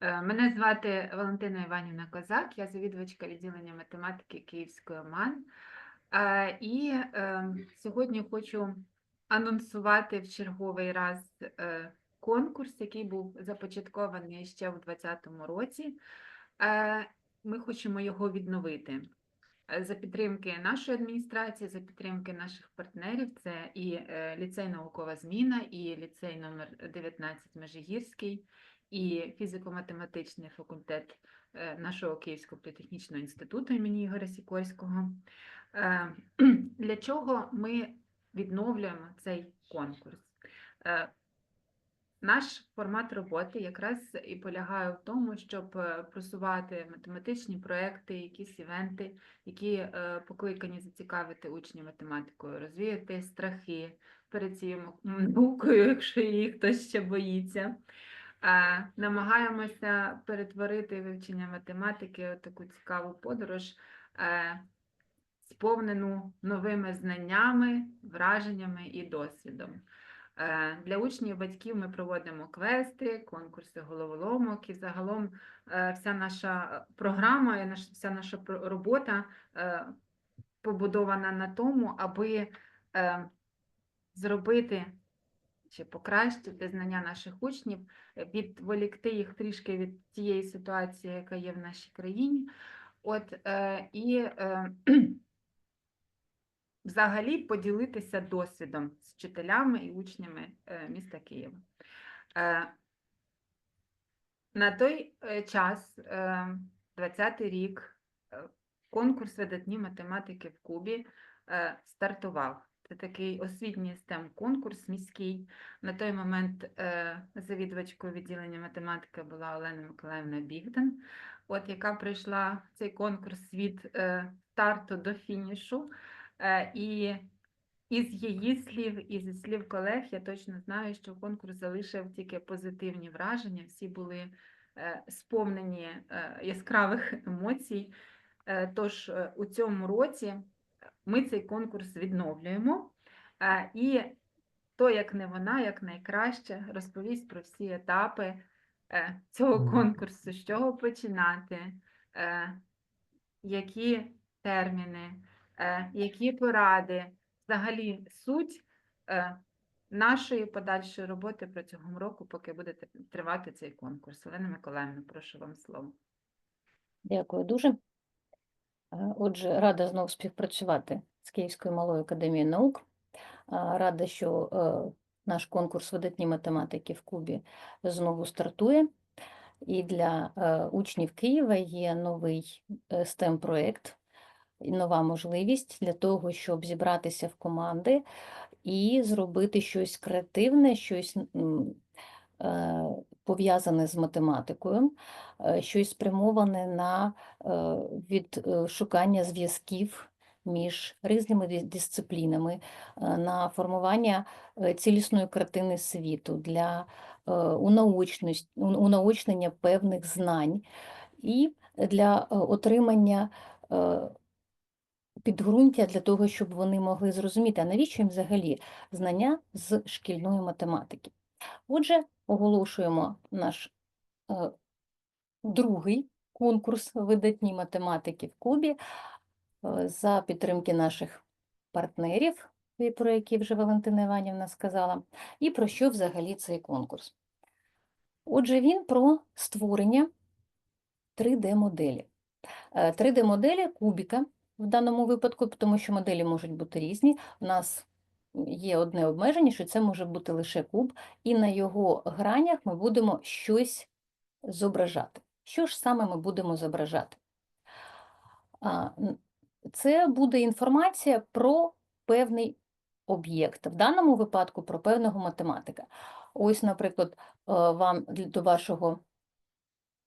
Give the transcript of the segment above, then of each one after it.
Е, Мене звати Валентина Іванівна Козак, я завідувачка відділення математики Київської ОМАН. Е, І е, сьогодні хочу анонсувати в черговий раз конкурс, який був започаткований ще в 2020 році. Ми хочемо його відновити. За підтримки нашої адміністрації, за підтримки наших партнерів, це і ліцей наукова зміна, і ліцей номер 19 Межигірський, і фізико-математичний факультет е, нашого Київського політехнічного інституту імені Ігоря Сікорського. Е, Для чого ми відновлюємо цей конкурс? Е, Наш формат роботи якраз і полягає в тому, щоб просувати математичні проекти, якісь івенти, які покликані зацікавити учнів математикою, розвіяти страхи перед цією наукою, якщо її хтось ще боїться. Е, Намагаємося перетворити вивчення математики у таку цікаву подорож, е, сповнену новими знаннями, враженнями і досвідом. Е, Для учнів батьків ми проводимо квести, конкурси головоломок і загалом вся наша програма і вся наша робота побудована на тому, аби зробити чи покращити знання наших учнів, е, відволікти їх трішки від тієї ситуації, яка є в нашій країні. От е, і е, взагалі поділитися досвідом з вчителями і учнями е, міста Києва. Е, На той е, час, е, 20-й рік, конкурс видатні математики в Кубі стартував. Це такий освітній stem конкурс міський. На той момент е, завідувачкою відділення математики була Олена Миколаївна Бігдан, от яка пройшла цей конкурс від е, старту до фінішу. Е, І із її слів, і зі слів колег, я точно знаю, що конкурс залишив тільки позитивні враження. Всі були сповнені яскравих емоцій. Тож у цьому році ми цей конкурс відновлюємо. І то, як не вона, як найкраще, розповість про всі етапи е, цього конкурсу, з чого починати, е, які терміни, е, які поради, взагалі суть нашої подальшої роботи протягом року, поки буде тривати цей конкурс. Олена Миколаївна, прошу вам слово. Дякую дуже. Е, Отже, рада знову співпрацювати з Київською малою академією наук. Е, Рада, що е, наш конкурс видатні математики в Кубі знову стартує. І для учнів Києва є новий stem проєкт і нова можливість для того, щоб зібратися в команди і зробити щось креативне, щось е, пов'язане з математикою, е, щось спрямоване на е, від е, шукання зв'язків між різними дисциплінами, на формування цілісної картини світу для унаочнення певних знань і для отримання підґрунтя для того, щоб вони могли зрозуміти, а навіщо їм взагалі знання з шкільної математики. Отже, оголошуємо наш е, другий конкурс видатні математики в Кубі е, за підтримки наших партнерів, про які вже Валентина Іванівна сказала, і про що взагалі цей конкурс. Отже, він про створення 3D-моделі. 3D-моделі кубіка в даному випадку, тому що моделі можуть бути різні. У нас є одне обмеження, що це може бути лише куб, і на його гранях ми будемо щось зображати. Що ж саме ми будемо зображати? Це буде інформація про певний об'єкт, в даному випадку про певного математика. Ось, наприклад, е, вам до вашого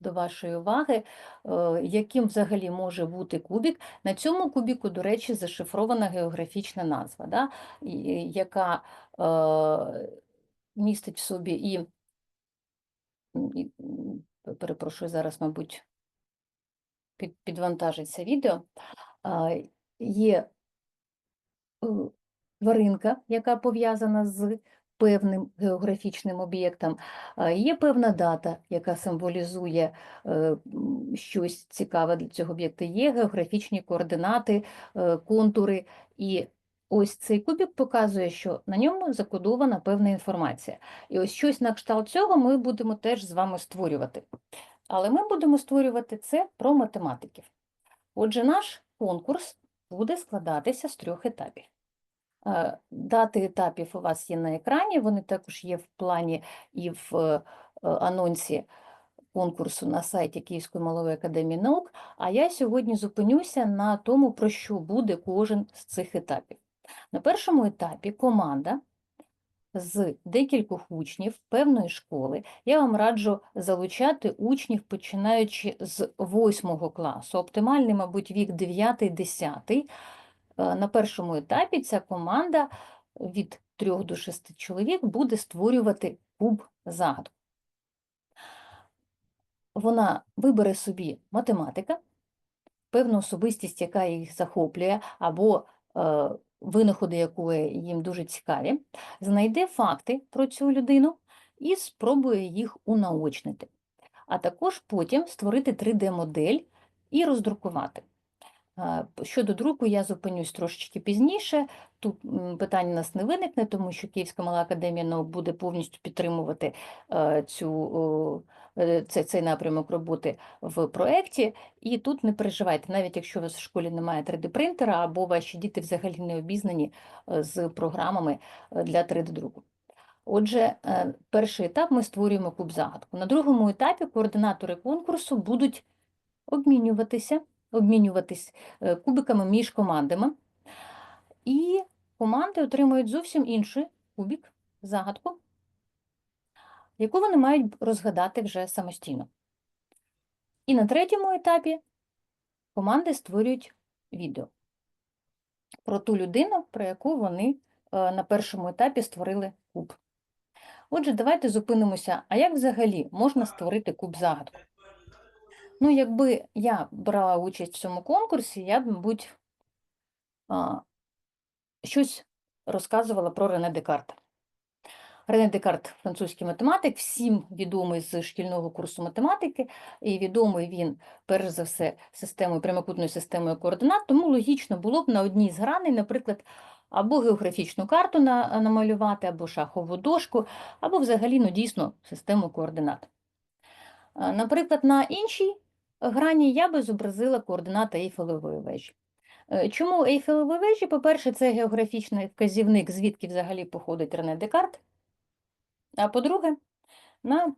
до вашої уваги, е, яким взагалі може бути кубік. На цьому кубіку, до речі, зашифрована географічна назва, да, яка е, містить в собі і, перепрошую, зараз, мабуть, під, підвантажиться відео. Є е, тваринка, яка пов'язана з певним географічним об'єктам. Є певна дата, яка символізує е, щось цікаве для цього об'єкта. Є географічні координати, е, контури. І ось цей кубик показує, що на ньому закодована певна інформація. І ось щось на кшталт цього ми будемо теж з вами створювати. Але ми будемо створювати це про математиків. Отже, наш конкурс буде складатися з трьох етапів. Е, Дати етапів у вас є на екрані, вони також є в плані і в е, анонсі конкурсу на сайті Київської малої академії наук. А я сьогодні зупинюся на тому, про що буде кожен з цих етапів. На першому етапі команда з декількох учнів певної школи. Я вам раджу залучати учнів, починаючи з 8 класу. Оптимальний, мабуть, вік 9-10. Е, На першому етапі ця команда від 3 до 6 чоловік буде створювати куб загадку. Вона вибере собі математика, певну особистість, яка їх захоплює, або е, винаходи якої їм дуже цікаві, знайде факти про цю людину і спробує їх унаочнити, а також потім створити 3D-модель і роздрукувати. Щодо друку я зупинюсь трошечки пізніше. Тут м, питань у нас не виникне, тому що Київська мала академія наук буде повністю підтримувати е, цю, е, цей напрямок роботи в проєкті. І тут не переживайте, навіть якщо у вас в школі немає 3D-принтера або ваші діти взагалі не обізнані е, з програмами для 3D-друку. Отже, перший етап ми створюємо куб загадку. На другому етапі координатори конкурсу будуть обмінюватися, обмінюватись е, кубиками між командами, і команди отримують зовсім інший кубик, загадку, яку вони мають розгадати вже самостійно. І на третьому етапі команди створюють відео про ту людину, про яку вони е, на першому етапі створили куб. Отже, давайте зупинимося, а як взагалі можна створити куб загадку? Ну, якби я брала участь в цьому конкурсі, я б, мабуть, щось розказувала про Рене Декарта. Рене Декарт – французький математик, всім відомий з шкільного курсу математики, і відомий він, перш за все, системою, прямокутною системою координат, тому логічно було б на одній з граней, наприклад, або географічну карту на, намалювати, або шахову дошку, або взагалі, ну, дійсно, систему координат. Наприклад, на іншій грані я би зобразила координати Ейфелевої вежі. Е, Чому Ейфелевої вежі? По-перше, це географічний вказівник, звідки взагалі походить Рене Декарт. А по-друге, на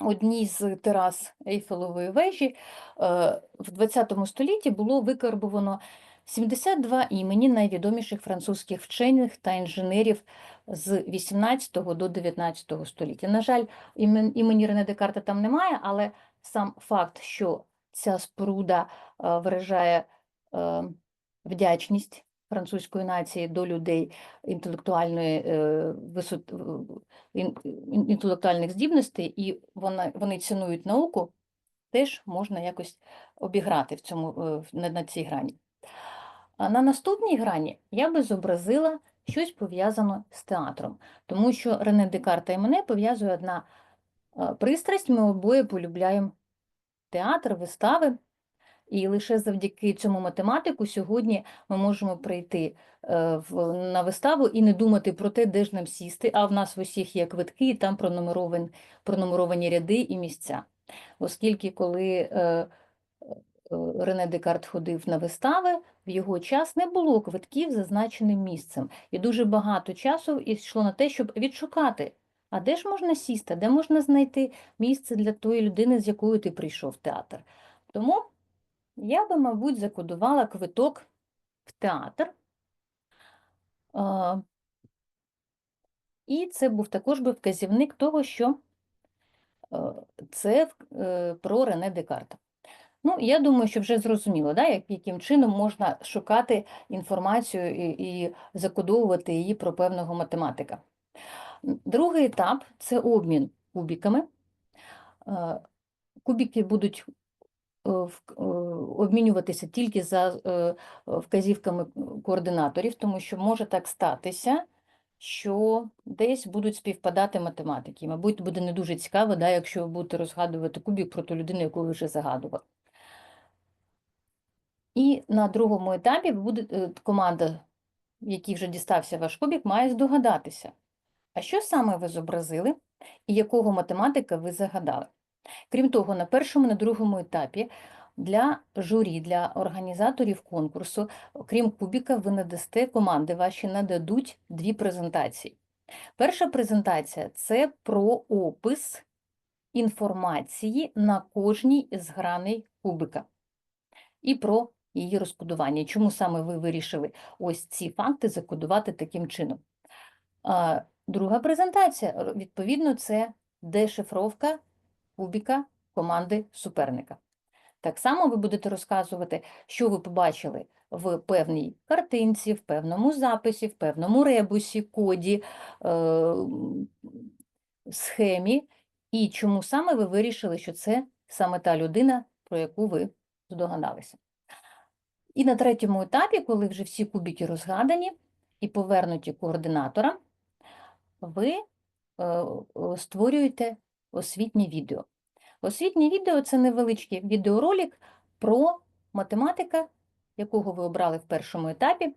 одній з терас Ейфелевої вежі е, в 20 столітті було викарбовано 72 імені найвідоміших французьких вчених та інженерів з 18 до 19 століття. На жаль, імені Рене Декарта там немає, але сам факт, що ця споруда е, виражає е, вдячність французької нації до людей інтелектуальної е, висот, ін- ін- інтелектуальних здібностей, і вона, вони цінують науку, теж можна якось обіграти в цьому, на, цій грані. А на наступній грані я би зобразила щось пов'язане з театром, тому що Рене Декарта і мене пов'язує одна пристрасть, ми обоє полюбляємо театр, вистави. І лише завдяки цьому математику сьогодні ми можемо прийти е, на виставу і не думати про те, де ж нам сісти, а в нас в усіх є квитки, і там пронумеровані, пронумеровані ряди і місця. Оскільки коли е, е, Рене Декарт ходив на вистави, в його час не було квитків зазначеним місцем. І дуже багато часу йшло на те, щоб відшукати, а де ж можна сісти, де можна знайти місце для тої людини, з якою ти прийшов в театр. Тому я би, мабуть, закодувала квиток в театр. І це був також би вказівник того, що е, це е, про Рене Декарта. Ну, я думаю, що вже зрозуміло, да, яким чином можна шукати інформацію і, і закодовувати її про певного математика. Другий етап це обмін кубіками. Е, Кубики будуть е, е, обмінюватися тільки за вказівками координаторів, тому що може так статися, що десь будуть співпадати математики. Мабуть, буде не дуже цікаво, да, якщо ви будете розгадувати кубик про ту людину, яку ви вже загадували. І на другому етапі ви будете, е, команда, якій вже дістався ваш кубик, має здогадатися, а що саме ви зобразили і якого математика ви загадали. Крім того, на першому, на другому етапі для журі, для організаторів конкурсу, окрім кубіка, ви надасте, команди ваші нададуть дві презентації. Перша презентація це про опис інформації на кожній з граней кубика і про її розкодування. Чому саме ви вирішили ось ці факти закодувати таким чином? Друга презентація, відповідно, це дешифровка кубіка команди суперника. Так само ви будете розказувати, що ви побачили в певній картинці, в певному записі, в певному ребусі, коді, е, схемі, і чому саме ви вирішили, що це саме та людина, про яку ви здогадалися. І на третьому етапі, коли вже всі кубики розгадані і повернуті координаторам, ви е, створюєте освітнє відео. Освітнє відео це невеличкий відеоролик про математика, якого ви обрали в першому етапі,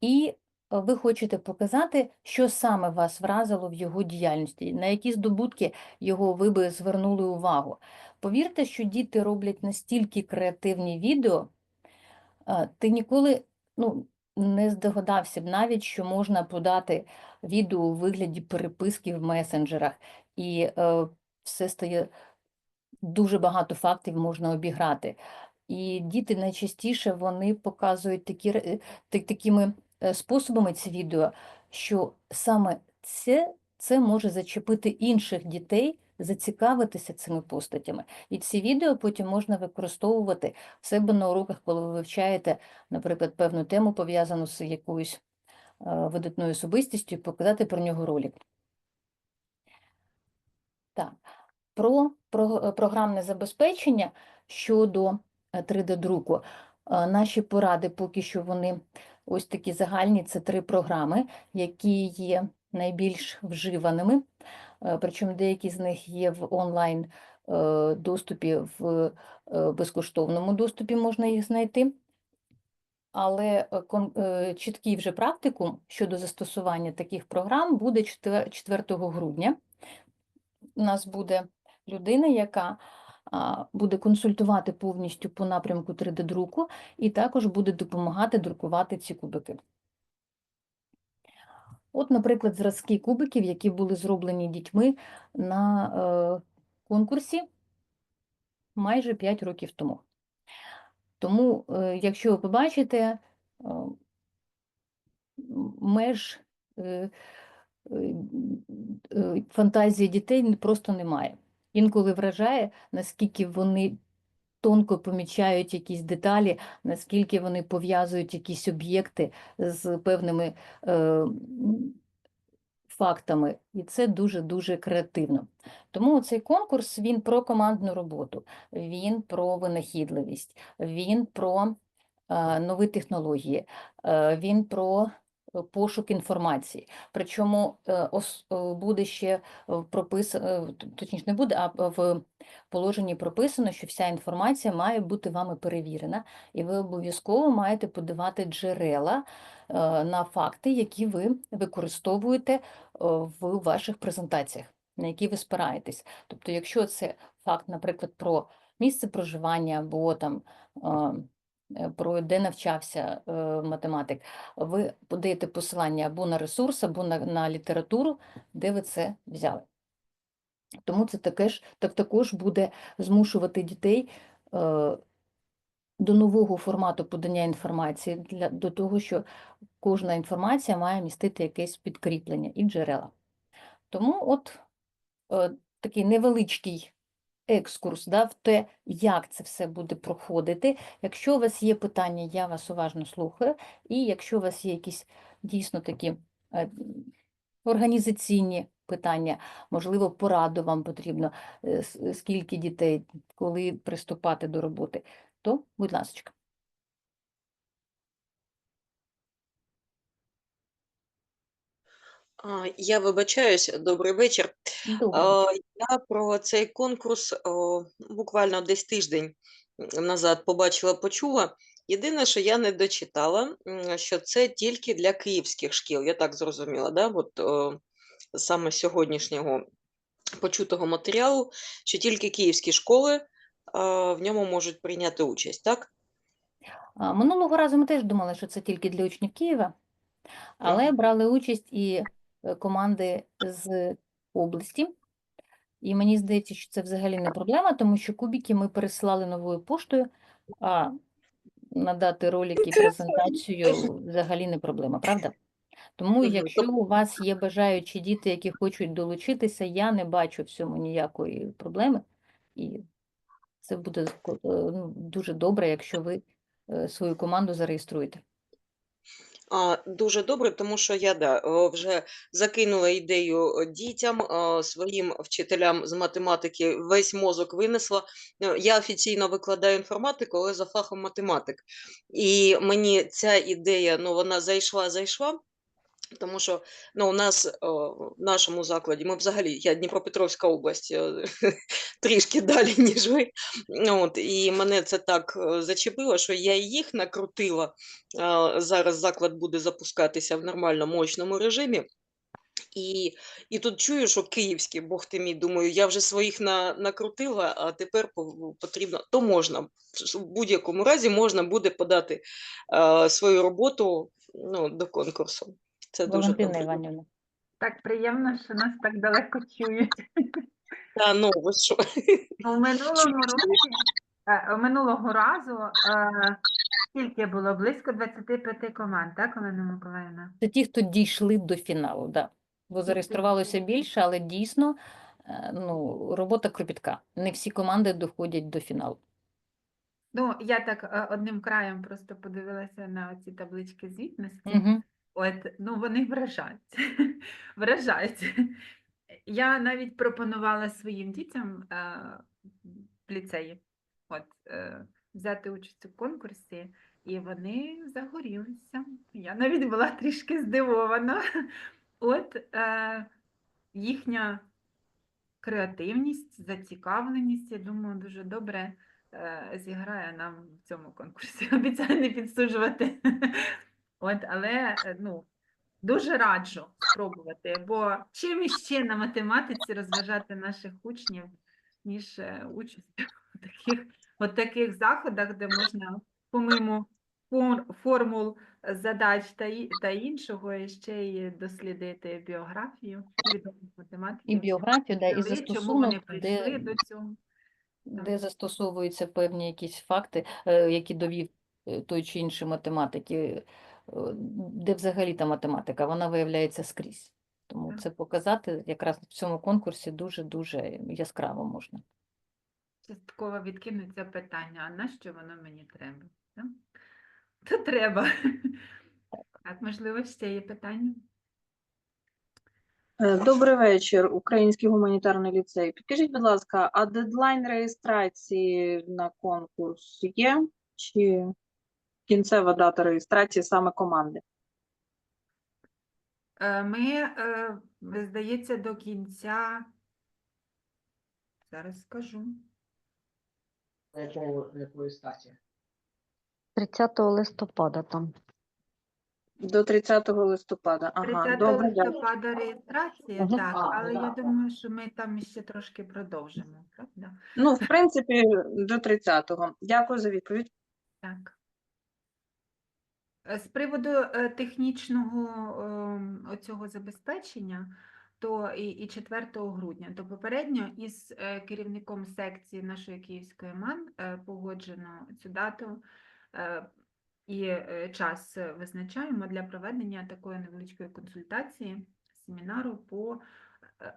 і ви хочете показати, що саме вас вразило в його діяльності, на які здобутки його ви би звернули увагу. Повірте, що діти роблять настільки креативні відео, ти ніколи ну, не здогадався б навіть, що можна подати відео у вигляді переписки в месенджерах, і е, все стає дуже багато фактів можна обіграти. І діти найчастіше вони показують такі, ре- такими е, способами ці відео, що саме це, це може зачепити інших дітей, зацікавитися цими постатями. І ці відео потім можна використовувати в себе на уроках, коли ви вивчаєте, наприклад, певну тему, пов'язану з якоюсь е, видатною особистістю, показати про нього ролик. Так, про, про е, програмне забезпечення щодо 3D-друку. Наші поради поки що вони ось такі загальні. Це три програми, які є найбільш вживаними. Е, Причому деякі з них є в онлайн е, доступі, в е, безкоштовному доступі можна їх знайти. Але е, е, чіткий вже практикум щодо застосування таких програм буде 4 4 грудня. У нас буде людина, яка буде консультувати повністю по напрямку 3D-друку і також буде допомагати друкувати ці кубики. От, наприклад, зразки кубиків, які були зроблені дітьми на е, конкурсі майже 5 років тому. Тому, е, якщо ви побачите, е, меж фантазії дітей просто немає. Інколи вражає, наскільки вони тонко помічають якісь деталі, наскільки вони пов'язують якісь об'єкти з певними е, фактами, і це дуже-дуже креативно. Тому цей конкурс він про командну роботу, він про винахідливість, він про е, нові технології, е, він про пошук інформації. Причому е, е, буде ще прописано, точніше не буде, а в положенні прописано, що вся інформація має бути вами перевірена, і ви обов'язково маєте подавати джерела е, на факти, які ви використовуєте е, в ваших презентаціях, на які ви спираєтесь. Тобто, якщо це факт, наприклад, про місце проживання або там е, е, про де навчався е, математик, ви подаєте посилання або на ресурс, або на, на літературу, де ви це взяли. Тому це таке ж, так також буде змушувати дітей е, до нового формату подання інформації, для, до того, що кожна інформація має містити якесь підкріплення і джерела. Тому от е, такий невеличкий екскурс да, в те, як це все буде проходити. Якщо у вас є питання, я вас уважно слухаю, і якщо у вас є якісь дійсно такі е, організаційні питання, можливо, пораду вам потрібно, е, скільки дітей, коли приступати до роботи, то, будь ласка. А, Я вибачаюсь, добрий вечір. Добре. Я про цей конкурс буквально десь тиждень назад побачила, почула. Єдине, що я не дочитала, м, що це тільки для київських шкіл. Я так зрозуміла, да? От, о, саме з сьогоднішнього почутого матеріалу, що тільки київські школи а, в ньому можуть прийняти участь, так? А, Минулого разу ми теж думали, що це тільки для учнів Києва, але брали участь і е, команди з області. І мені здається, що це взагалі не проблема, тому що кубики ми пересилали новою поштою, а надати ролики презентацію взагалі не проблема, правда? Тому, якщо у вас є бажаючі діти, які хочуть долучитися, я не бачу в цьому ніякої проблеми. І це буде е, ну, дуже добре, якщо ви е, свою команду зареєструєте. А, дуже добре, тому що я да, вже закинула ідею дітям, своїм вчителям з математики весь мозок винесла. Е, Я офіційно викладаю інформатику, але за фахом математик. І мені ця ідея, ну вона зайшла, зайшла. Тому що ну, у нас о, в нашому закладі, ми взагалі, я Дніпропетровська область, е, трішки далі, ніж ви. От, і мене це так е, зачепило, що я їх накрутила. Зараз заклад буде запускатися в нормально мощному режимі. І, і тут чую, що київські, Бог ти мій, думаю, я вже своїх на, накрутила, а тепер потрібно, то можна. В будь-якому разі можна буде подати е, свою роботу ну, до конкурсу. Це дуже Валентина добре. Іванівна. Так приємно, що нас так далеко чують. Та, ну, ви що? У минулому році, е, минулого разу, е, скільки було? Близько 25 команд, так, Олена Миколаївна? Це ті, хто дійшли до фіналу, да. Бо зареєструвалося більше, але дійсно е, ну, робота кропітка. Не всі команди доходять до фіналу. Ну, я так е, одним краєм просто подивилася на ці таблички звітності. Угу. От, ну вони вражають. вражають. Я навіть пропонувала своїм дітям е, в ліцеї от, е, взяти участь у конкурсі, і вони загорілися. Я навіть була трішки здивована. От е, їхня креативність, зацікавленість, я думаю, дуже добре е, зіграє нам в цьому конкурсі. Обіцяю не підсуджувати. От, але е, ну, дуже раджу спробувати, бо чим іще на математиці розважати наших учнів, ніж е, участь у таких, от таких заходах, де можна помимо фор- формул задач та, і- та іншого і ще й дослідити біографію відомих математиків. І біографію, да, і застосунок, вони прийшли де, до цього. де застосовуються певні якісь факти, е, які довів той чи інший математики, де взагалі та математика, вона виявляється скрізь. Тому це показати якраз в цьому конкурсі дуже-дуже яскраво можна. Частково відкинуться питання, а на що воно мені треба? Да? То треба. Так, можливо, ще є питання? Е, Добрий вечір, Український гуманітарний ліцей. Підкажіть, будь ласка, а дедлайн реєстрації на конкурс є? Чи кінцева дата реєстрації саме команди? Е, Ми, е, здається, до кінця. Зараз скажу. Якої статі? 30 листопада там. До 30 листопада. Ага, 30 добре, листопада реєстрація, Мгм. так, А, але я да. думаю, що ми там ще трошки продовжимо, правда? Ну, в принципі, до 30-го. Дякую за відповідь. Так. Е, З приводу е, технічного ем, оцього забезпечення, то і, і 4 грудня, то попередньо із е, керівником секції нашої Київської МАН погоджено цю дату і час визначаємо для проведення такої невеличкої консультації, семінару по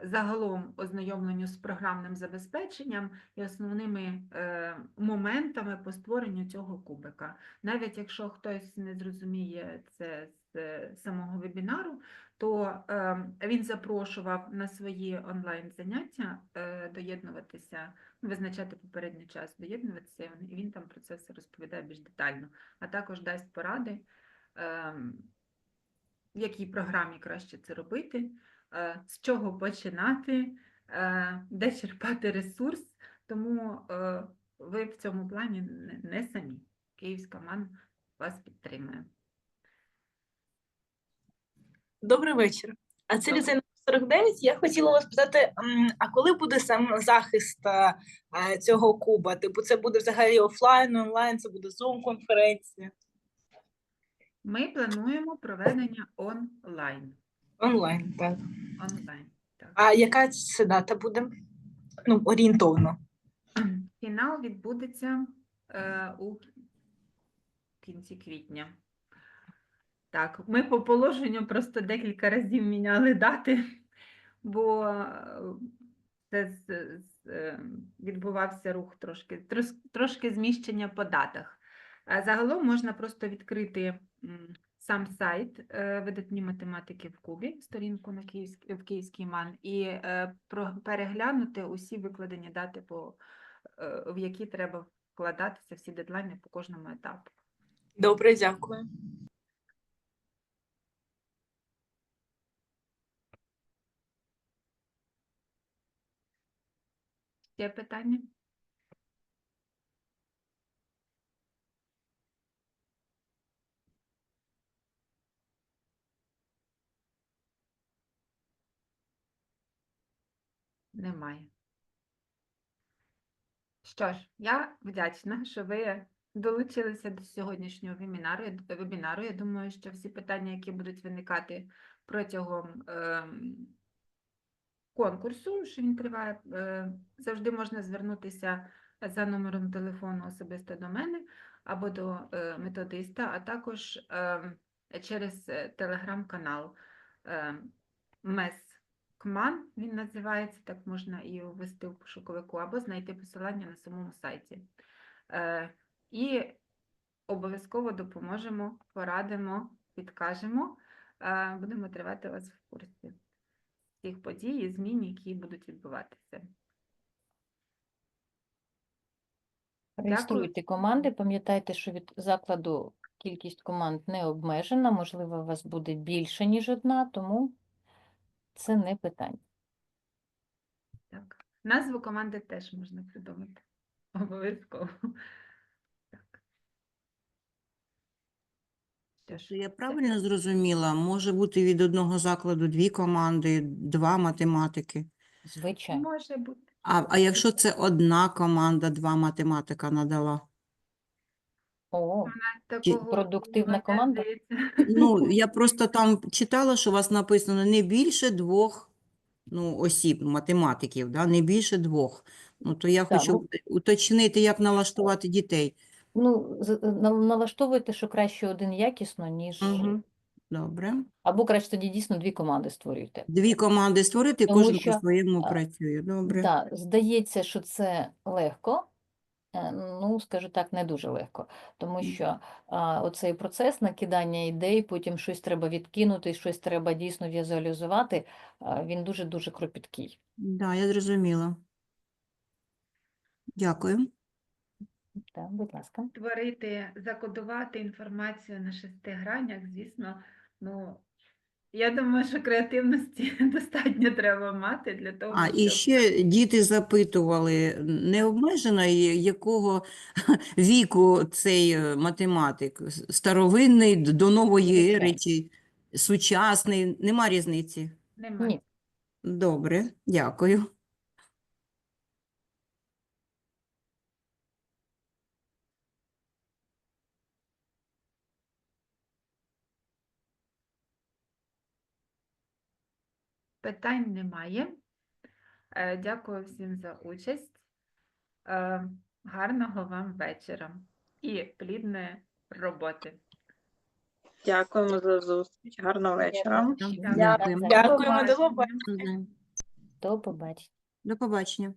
загалом ознайомленню з програмним забезпеченням і основними е, моментами по створенню цього кубика. Навіть якщо хтось не зрозуміє це з е, самого вебінару, то е, він запрошував на свої онлайн-заняття е, доєднуватися, ну, визначати попередній час, доєднуватися, і він- там про це все розповідає більш детально, а також дасть поради. ем, в якій програмі краще це робити, з чого починати, е, де черпати ресурс. Тому е, ви в цьому плані не, самі. Київська МАН вас підтримує. Добрий вечір. А це ліцей 49. Я хотіла вас питати, а коли буде сам захист цього куба? Типу, це буде взагалі офлайн, онлайн, це буде Zoom-конференція? Ми плануємо проведення онлайн. Онлайн, так. онлайн так. А яка це дата буде? Ну, орієнтовно. Фінал відбудеться е, у кінці квітня. Так, ми по положенню просто декілька разів міняли дати, бо е, це з, з, е, відбувався рух трошки, трошки зміщення по датах. Загалом можна просто відкрити сам сайт е, видатні математики в Кубі, сторінку на Київськ, в Київський МАН, і е, про, переглянути усі викладені дати, по, е, в які треба вкладатися, всі дедлайни по кожному етапу. Добре, дякую. Є питання? Немає. Що ж, я вдячна, що ви долучилися до сьогоднішнього вебінару. Я- думаю, що всі питання, які будуть виникати протягом ем, конкурсу, що він триває, е, завжди можна звернутися за номером телефону особисто до мене або до е, методиста, а також ем, через е, телеграм-канал ем, МЕС КМАН, він називається, так можна і ввести в пошуковику, або знайти посилання на самому сайті. Е, І обов'язково допоможемо, порадимо, підкажемо. Е, Будемо тривати вас в курсі всіх подій і змін, які будуть відбуватися. Реєструйте команди, пам'ятайте, що від закладу кількість команд не обмежена, можливо, у вас буде більше, ніж одна, тому це не питання. Так. Назву команди теж можна придумати. Обов'язково. Що Я правильно зрозуміла? Може бути від одного закладу дві команди, два математики. Звичайно. Може бути. А, а якщо це одна команда, два математика надала? О, Такого продуктивна команда? Ну, я просто там читала, що у вас написано не більше двох ну, осіб, математиків, да? Не більше двох. Ну, то я Так, хочу ну- уточнити, як налаштувати дітей. ну, налаштовуйте, що краще один якісно, ніж... Угу. Добре. Або краще тоді дійсно дві команди створюйте. Дві команди створити, Тому кожен що, по-своєму працює. Добре. Так, здається, що це легко, ну, скажу так, не дуже легко, тому що а, оцей процес накидання ідей, потім щось треба відкинути, щось треба дійсно візуалізувати, а, він дуже-дуже кропіткий. Да, я зрозуміла. Дякую. Так, будь ласка. Творити, закодувати інформацію на шести гранях, звісно, ну, я думаю, що креативності достатньо треба мати для того, А, і ще діти запитували, не обмежено якого віку цей е, математик? Старовинний до нової ери чи сучасний? Нема різниці. немає. Ні. Добре, дякую. Питань немає. Е, Дякую всім за участь. Е, Гарного вам вечора і плідної роботи. Дякуємо за зустріч. Гарного вечора. Дякуємо. Дякуємо, до побачення. До побачення.